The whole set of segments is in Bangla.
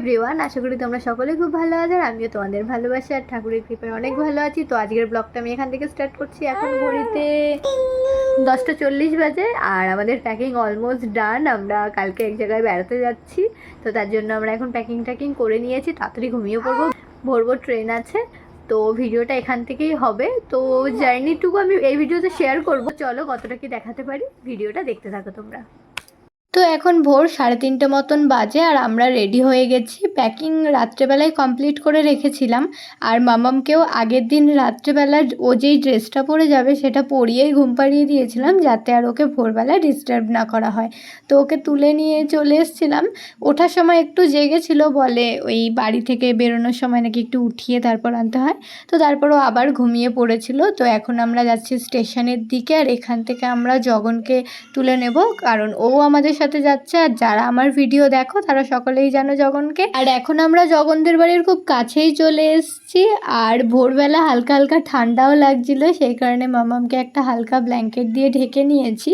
এভরিওয়ান আশা করি তোমরা সকলে খুব ভালো আছো আর আমিও তোমাদের ভালোবাসি আর ঠাকুরের কৃপায় অনেক ভালো আছি। তো আজকের ব্লগটা আমি এখান থেকে স্টার্ট করছি। এখন ঘড়িতে দশটা চল্লিশ বাজে আর আমাদের প্যাকিং অলমোস্ট ডান আমরা কালকে এক জায়গায় বেড়াতে যাচ্ছি। তো তার জন্য আমরা এখন প্যাকিং ট্যাকিং করে নিয়েছি। তাড়াতাড়ি ঘুমিয়ে পড়ব। ভোর ভোর ট্রেন আছে। তো ভিডিওটা এখান থেকেই হবে। তো জার্নিটুকু আমি এই ভিডিওতে শেয়ার করব। চলো কতটা কি দেখাতে পারি? ভিডিওটা দেখতে থাকো তোমরা। তো এখন ভোর সাড়ে তিনটে মতন বাজে আর আমরা রেডি হয়ে গেছি। প্যাকিং রাত্রেবেলায় কমপ্লিট করে রেখেছিলাম। আর মামামকেও আগের দিন রাত্রেবেলা ও যেই ড্রেসটা পরে যাবে সেটা পরিয়েই ঘুম পাড়িয়ে দিয়েছিলাম যাতে আর ওকে ভোরবেলা ডিস্টার্ব না করা হয়। তো ওকে তুলে নিয়ে চলে এসেছিলাম। ওঠার সময় একটু জেগেছিল বলে ওই বাড়ি থেকে বেরোনোর সময় নাকি একটু উঠিয়ে তারপর আনতে হয়। তো তারপরও আবার ঘুমিয়ে পড়েছিল। তো এখন আমরা যাচ্ছি স্টেশনের দিকে আর এখান থেকে আমরা জগনকে তুলে নেব। কারণ ও আমাদের সাথে যাচ্ছে আর যারা আমার ভিডিও দেখো, তারা সকলেই জানো জগনকে। আর এখন আমরা জগনদের বাড়ির খুব কাছেই চলে এসেছি আর ভোরবেলা হালকা হালকা ঠান্ডাও লাগছিল, সেই কারণে মামামকে একটা হালকা ব্ল্যাঙ্কেট দিয়ে ঢেকে নিয়েছি।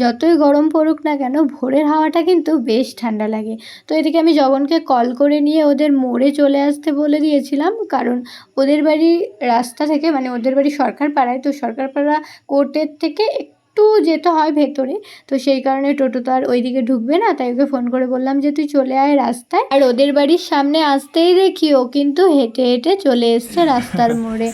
যতই গরম পড়ুক না কেন, ভোরের হাওয়াটা কিন্তু বেশ ঠান্ডা লাগে। তো এদিকে আমি জগনকে কল করে নিয়ে ওদের মোড়ে চলে আসতে বলে দিয়েছিলাম, কারণ ওদের বাড়ি রাস্তা থেকে মানে ওদের বাড়ি সরকার পাড়ায় তো সরকার পাড়া কোর্টের থেকে একটু যেতে হয় ভেতরে তো সেই কারণে টোটো তো আর ওইদিকে ঢুকবে না তাই ওকে ফোন করে বললাম যে তুই চলে আয় রাস্তায়। আর ওদের বাড়ির সামনে আসতেই দেখি ও কিন্তু হেঁটে হেঁটে চলে এসছে রাস্তার মোড়ে।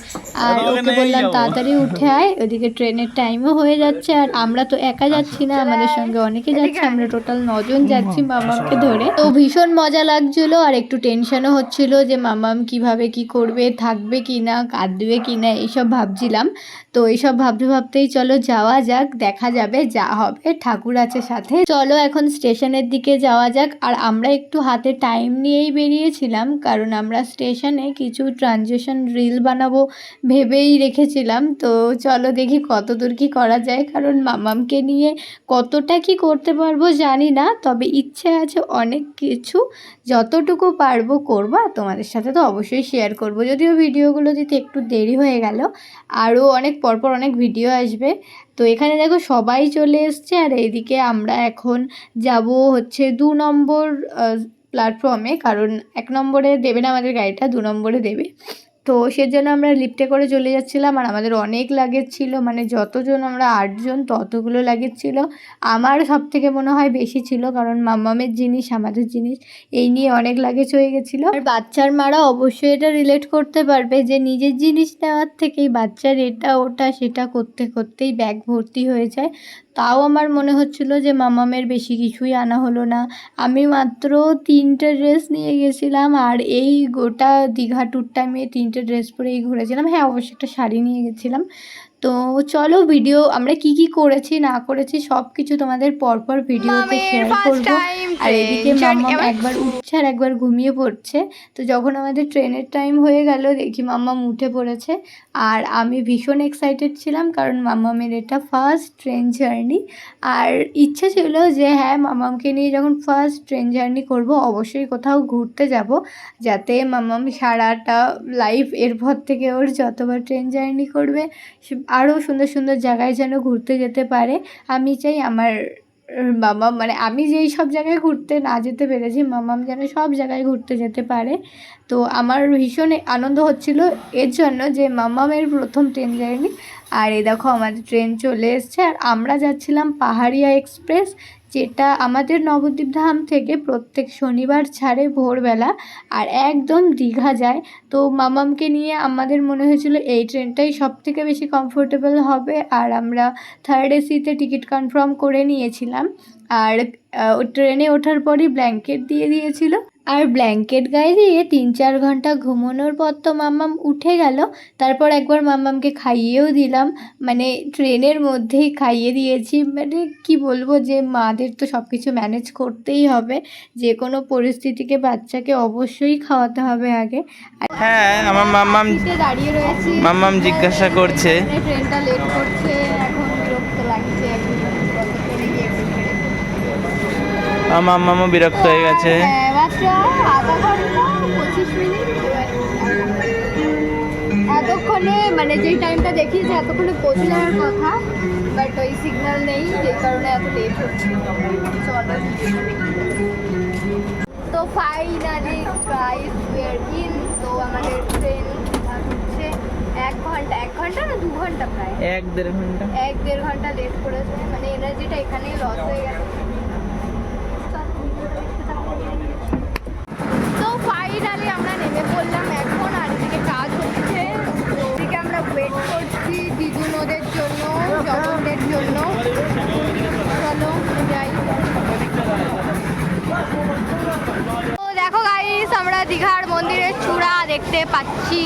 আর ওকে বললাম তাড়াতাড়ি উঠে আয় ওদিকে ট্রেনের টাইমও হয়ে যাচ্ছে আর আমরা তো একা যাচ্ছি না আমাদের সঙ্গে অনেকে যাচ্ছে আমরা টোটাল নজন যাচ্ছি মামাকে ধরে। তো ভীষণ মজা লাগছিল আর একটু টেনশনও হচ্ছিল যে মামাম কীভাবে কি করবে থাকবে কি না কাঁদবে কি না এইসব ভাবছিলাম। তো এইসব ভাবতে ভাবতেই চলো যাওয়া যাক। দেখা যাবে, যা হবে, ঠাকুর আছে সাথে। চলো এখন স্টেশনের দিকে যাওয়া যাক। আর আমরা একটু হাতে টাইম নিয়েই বেরিয়েছিলাম, কারণ আমরা স্টেশনে কিছু ট্রানজেকশন রিল বানাবো ভেবেই রেখেছিলাম। তো চলো দেখি কত দূর কী করা যায়, কারণ মামামকে নিয়ে কতটা কি করতে পারব জানি না, তবে ইচ্ছে আছে অনেক কিছু। যতটুকু পারব করব, আর তোমাদের সাথে তো অবশ্যই শেয়ার করব। যদিও ভিডিওগুলো দিতে একটু দেরি হয়ে গেল, আরও অনেক পরপর অনেক ভিডিও আসবে। তো এখানে দেখো সবাই চলে এসছে আর এইদিকে আমরা এখন যাব হচ্ছে দু নম্বর প্ল্যাটফর্মে কারণ এক নম্বরে দেবে না আমাদের গাড়িটা, দু নম্বরে দেবে। তো সেজন্য আমরা লিফটে করে চলে যাচ্ছিলাম। আর আমাদের অনেক লাগেজ ছিল মানে যতজন আমরা আটজন ততগুলো লাগেজ ছিল। আমার সব থেকে মনে হয় বেশি ছিল, কারণ মাম্মামের জিনিস, আমাদের জিনিস, এই নিয়ে অনেক লাগেজ হয়ে গেছিল। আর বাচ্চার মারা অবশ্যই এটা রিলেট করতে পারবে যে নিজের জিনিস নেওয়ার থেকেই বাচ্চার এটা, ওটা, সেটা করতে করতেই ব্যাগ ভর্তি হয়ে যায়। তাও আমার মনে হচ্ছিল যে মামামের বেশি কিছুই আনা হলো না। আমি মাত্র তিনটে ড্রেস নিয়ে গেছিলাম আর এই গোটা দীঘা ট্যুরটা আমি তিনটে ড্রেস পরেই ঘুরেছিলাম। হ্যাঁ অবশ্যই একটা শাড়ি নিয়ে গেছিলাম। তো চলো ভিডিও আমরা কি কি করেছি না করেছি সব কিছু তোমাদের পরপর ভিডিওতে শেয়ার করব। আর এদিকে মাম্মাম একবার উঠছে আর একবার ঘুমিয়ে পড়ছে। তো যখন আমাদের ট্রেনের টাইম হয়ে গেল দেখি মাম্মাম উঠে পড়েছে। আর আমি ভীষণ এক্সাইটেড ছিলাম কারণ মাম্মামের এটা ফার্স্ট ট্রেন জার্নি আর ইচ্ছে ছিল যে হ্যাঁ মামামকে নিয়ে যখন ফার্স্ট ট্রেন জার্নি করব অবশ্যই কোথাও ঘুরতে যাব। যাতে মামাম সারাটা লাইফ এরপর থেকে ওর যতবার ট্রেন জার্নি করবে আরও সুন্দর সুন্দর জায়গায় যেন ঘুরতে যেতে পারে। আমি চাই আমার মামাম মানে আমি যেই সব জায়গায় ঘুরতে না যেতে পেরেছি, মামাম যেন সব জায়গায় ঘুরতে যেতে পারে। তো আমার ভীষণ আনন্দ হচ্ছিল এর জন্য যে মামামের প্রথম ট্রেন জার্নি, আর এই দেখো আমাদের ট্রেন চলে এসছে। আর আমরা যাচ্ছিলাম পাহাড়িয়া এক্সপ্রেস যেটা আমাদের নবদ্বীপ ধাম থেকে প্রত্যেক শনিবার ছাড়ে ভোরবেলা আর একদম দীঘা যায়। তো মামামকে নিয়ে আমাদের মনে হয়েছিল এই ট্রেনটাই সব থেকে বেশি কমফোর্টেবল হবে আর আমরা থার্ড এসিতে টিকিট কনফার্ম করে নিয়েছিলাম। আর ট্রেনে ওঠার পরই ব্ল্যাঙ্কেট দিয়ে দিয়েছিল। আর ব্ল্যাঙ্কেট গায়ে দিয়ে তিন চার ঘণ্টা ঘুমানোর পর তো মাম্মাম উঠে গেল। তারপর একবার মাম্মামকে খাইয়েও দিলাম। মানে ট্রেনের মধ্যেই খাইয়ে দিয়েছি। মানে কি বলব যে মাদের তো সব কিছু ম্যানেজ করতেই হবে। যে কোনো পরিস্থিতিকে বাচ্চাকে অবশ্যই খাওয়াতে হবে আগে। হ্যাঁ আমার মাম্মাম দাঁড়িয়ে রয়েছি। মাম্মাম জিজ্ঞাসা করছে। মানে ট্রেনটা লেট করছে এখন বিরক্ত লাগছে আমার মাম্মামও বিরক্ত হয়ে গেছে। আধা ঘণ্টা পঁচিশ মিনিট? এতক্ষণে মানে যেই টাইমটা দেখিয়েছে এতক্ষণে পৌঁছে যাওয়ার কথা বাট ওই সিগন্যাল নেই যেই কারণে এত লেট হচ্ছে। তো ফাইনালি গাইস উইয়ার ইন তো আমাদের ট্রেন হচ্ছে এক ঘণ্টা এক ঘণ্টা না দু ঘণ্টা প্রায়? এক দেড় ঘণ্টা। এক দেড় ঘণ্টা লেট করেছে মানে এনার্জিটা এখানেই লস হয়ে গেছে। ফাইনালি আমরা নেমে পড়লাম, এখন আর এদিকে কাজ হচ্ছে। এদিকে আমরা ওয়েট করছি দিদুন ওদের জন্য জগনের জন্য। চলো, যাই। দেখো গাইস আমরা দীঘার মন্দিরের চূড়া দেখতে পাচ্ছি।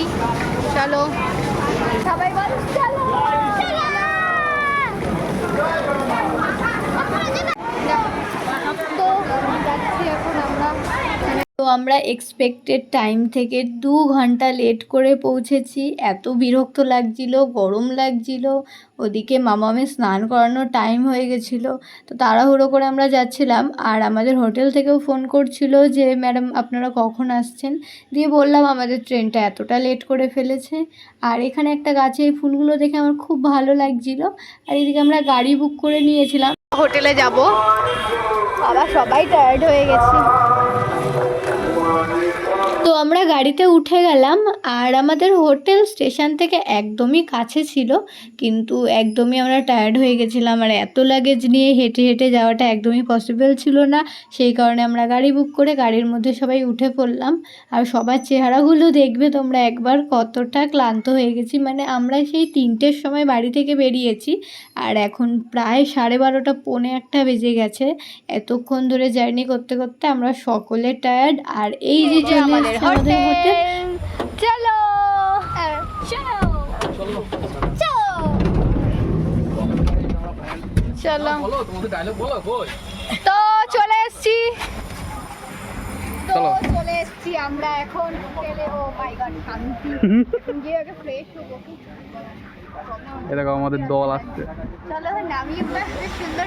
চলো। সবাই বল চলো যাচ্ছি এখন আমরা তো আমরা এক্সপেক্টেড টাইম থেকে দু ঘণ্টা লেট করে পৌঁছেছি। এত বিরক্ত লাগছিল গরম লাগছিল। ওদিকে মামামে স্নান করানোর টাইম হয়ে গেছিল। তো তাড়াহুড়ো করে আমরা যাচ্ছিলাম আর আমাদের হোটেল থেকেও ফোন করছিল যে ম্যাডাম আপনারা কখন আসছেন? দিয়ে বললাম আমাদের ট্রেনটা এতটা লেট করে ফেলেছে। আর এখানে একটা গাছে এই ফুলগুলো দেখে আমার খুব ভালো লাগছিল। আর এদিকে আমরা গাড়ি বুক করে নিয়েছিলাম। হোটেলে যাব। বাবা সবাই টায়ার্ড হয়ে গেছি। তো আমরা গাড়িতে উঠে গেলাম আর আমাদের হোটেল স্টেশন থেকে একদমই কাছে ছিল কিন্তু একদমই আমরা টায়ার্ড হয়ে গেছিলাম আর এত লাগেজ নিয়ে হেঁটে হেঁটে যাওয়াটা একদমই পসিবল ছিল না। সেই কারণে আমরা গাড়ি বুক করে গাড়ির মধ্যে সবাই উঠে পড়লাম আর সবার চেহারাগুলো দেখবে তোমরা একবার কতটা ক্লান্ত হয়ে গেছি। মানে আমরা সেই তিনটের সময় বাড়ি থেকে বেরিয়েছি আর এখন প্রায় সাড়ে বারোটা পৌনে একটা বেজে গেছে। এতক্ষণ ধরে জার্নি করতে করতে আমরা সকলে টায়ার্ড আর এই যে যে আমাদের হোটেল। চলো। চলো। চলো। বলো তোমাদের ডায়লগ বলো কই? তো চলে এসেছি। তো চলে। এসেছি আমরা এখন হোটেলে। ও মাই গড শান্তি। গিয়ে আগে ফ্রেশ হব। এ দেখো আমাদের দল আসছে। চলো নামিয়ে তো সুন্দর।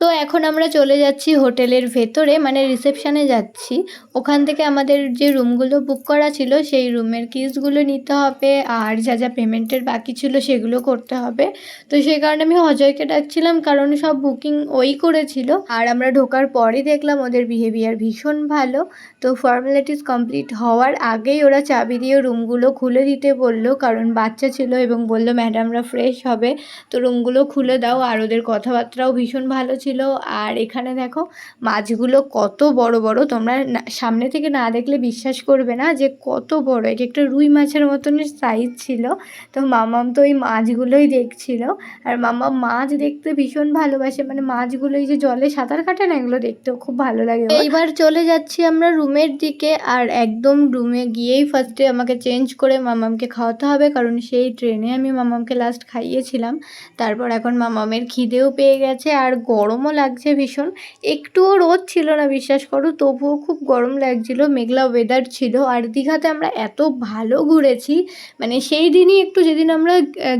তো এখন আমরা চলে যাচ্ছি হোটেলের ভেতরে মানে রিসেপশানে যাচ্ছি। ওখান থেকে আমাদের যে রুমগুলো বুক করা ছিল, সেই রুমের কিসগুলো নিতে হবে, আর যা যা পেমেন্টের বাকি ছিল সেগুলো করতে হবে। তো সেই কারণে আমি অজয়কে ডাকছিলাম, কারণ সব বুকিং ওই করেছিল। আর আমরা ঢোকার পরই দেখলাম ওদের বিহেভিয়ার ভীষণ ভালো। তো ফর্মালিটিস কমপ্লিট হওয়ার আগেই ওরা চাবি দিয়ে রুমগুলো খুলে দিতে বলল, কারণ বাচ্চা ছিল এবং বলল ম্যাডামরা ফ্রেশ হবে। তো রুমগুলো খুলে দাও, আর ওদের কথাবার্তাও ভীষণ ভালো ছিল। আর এখানে দেখো মাছগুলো কত বড় বড়। তোমরা সামনে থেকে না দেখলে বিশ্বাস করবে না যে কত বড়। এক একটা রুই মাছের মতনের সাইজ ছিল। তো মামাম তো ওই মাছগুলোই দেখছিল। আর মামা মাছ দেখতে ভীষণ ভালোবাসে। মানে মাছগুলো এই যে জলে সাঁতার কাটে না, এগুলো দেখতেও খুব ভালো লাগে। এইবার চলে যাচ্ছি আমরা রুমের দিকে। আর একদম রুমে গিয়েই ফার্স্টে আমাকে চেঞ্জ করে মামামকে খাওয়াতে হবে। কারণ সেই ট্রেনে আমি মামামকে লাস্ট খাইয়েছিলাম। তারপর এখন মামামের খিদেও পেয়ে গেছে। আর গরমও লাগছে ভীষণ। একটুও রোদ ছিল না, বিশ্বাস করো, তবুও খুব গরম লাগছিল, মেঘলা ওয়েদার ছিল। আর দীঘাতে আমরা এত ভালো ঘুরেছি মানে সেই দিনই একটু যেদিন আমরা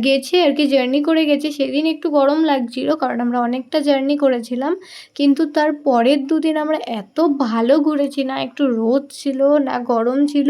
গেছি আর কি জার্নি করে গেছি, সেদিন একটু গরম লাগছিল, কারণ আমরা অনেকটা জার্নি করেছিলাম। কিন্তু তার পরের দুদিন আমরা এত ভালো ঘুরেছি, না একটু রোদ ছিল, না গরম ছিল,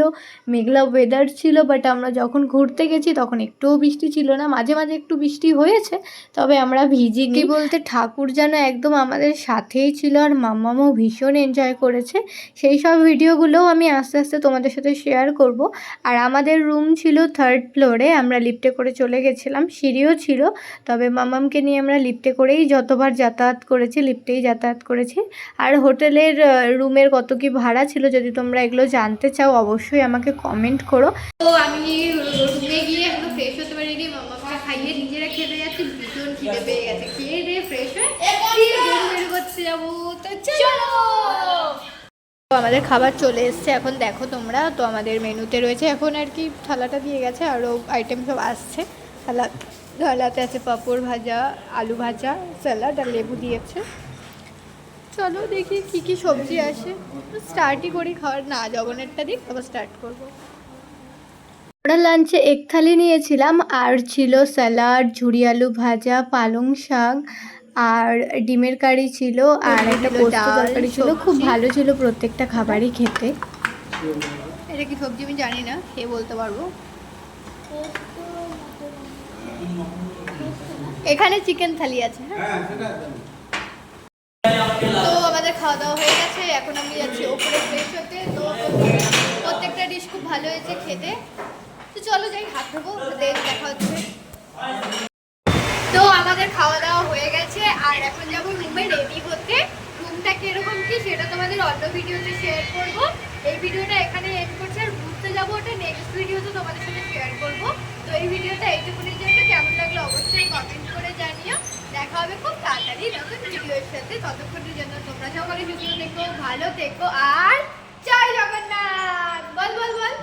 মেঘলা ওয়েদার ছিল বাট আমরা যখন ঘুরতে গেছি তখন একটুও বৃষ্টি ছিল না। মাঝে মাঝে একটু বৃষ্টি হয়েছে, তবে আমরা ভিজি কি বলতে, ঠাকুর যেন একদম আমাদের সাথেই ছিল আর মাম্মামও ভীষণ এনজয় করেছে। সেই সব ভিডিওগুলোও আমি আস্তে আস্তে তোমাদের সাথে শেয়ার করব। আর আমাদের রুম ছিল থার্ড ফ্লোরে আমরা লিফটে করে চলে গেছিলাম, সিঁড়িও ছিল। তবে মামামকে নিয়ে আমরা লিফটে করেই যতবার যাতায়াত করেছি লিফটেই যাতায়াত করেছি। আর হোটেলের রুমের কত কি ভাড়া ছিল যদি তোমরা এগুলো জানতে চাও, অবশ্যই আমাকে কমেন্ট করো। তো আমি রুমে গিয়ে একটু ফ্রেশ হতে পারিনি মামাকে খাইয়ে নিজেরা খেতে যাচ্ছি ভীষণ খিদে পেয়ে গেছে খেয়ে দিয়ে ফ্রেশ হয়ে দিয়ে গেম বের করতে যাব তো চলো! আমাদের খাবার চলে এসছে। এখন দেখো তোমরা, তো আমাদের মেনুতে রয়েছে এখন আর কি থালাটা দিয়ে গেছে আরও আইটেম সব আসছে। থালা, থালাতে আছে পাঁপড় ভাজা, আলু ভাজা স্যালাড আর লেবু দিয়েছে। চলো দেখি কি কি সবজি আসে। স্টার্টই করি খাওয়ার। না জগনেরটা দিক তারপর স্টার্ট করব। আমরা লাঞ্চে এক থালি নিয়েছিলাম। আর ছিল স্যালাড ঝুড়ি আলু ভাজা, পালং শাক আর ডিমের কারি ছিল আর একটা পোস্ত তরকারি ছিল। খুব ভালো ছিল প্রত্যেকটা খাবারই খেতে। এটা কি সবজি আমি জানি না খেয়ে বলতে পারব? এখানে চিকেন থালি আছে হ্যাঁ? তো আমাদের খাওয়া দাওয়া হয়ে গেছে এখন আমি যাচ্ছি ওপরে ফ্রেশ হতে। তো প্রত্যেকটা ডিশ খুব ভালো হয়েছে খেতে। তো চলো যাই হাত ধোবো দেখা হচ্ছে। তো আমাদের খাওয়া দাওয়া হয়ে গেছে, আর এখন যাব রুমে রেডি হতে। রুমটা কীরকম কি সেটা তোমাদের অন্য ভিডিওতে শেয়ার করব। এই ভিডিওটা এখানে এন্ড করছি, আর ঘুরতে যাব ওটা নেক্সট ভিডিওতে তোমাদের সাথে শেয়ার করব। তো এই ভিডিওটা এইটুকুনির জন্য, কেমন লাগল অবশ্যই কমেন্ট করে জানিও। দেখা হবে খুব তাড়াতাড়ি নতুন ভিডিওর সাথে। ততক্ষণের জন্য তোমরা সকলে ভিডিও দেখো ভালো থেকো, আর জয় জগন্নাথ! বল বল বল।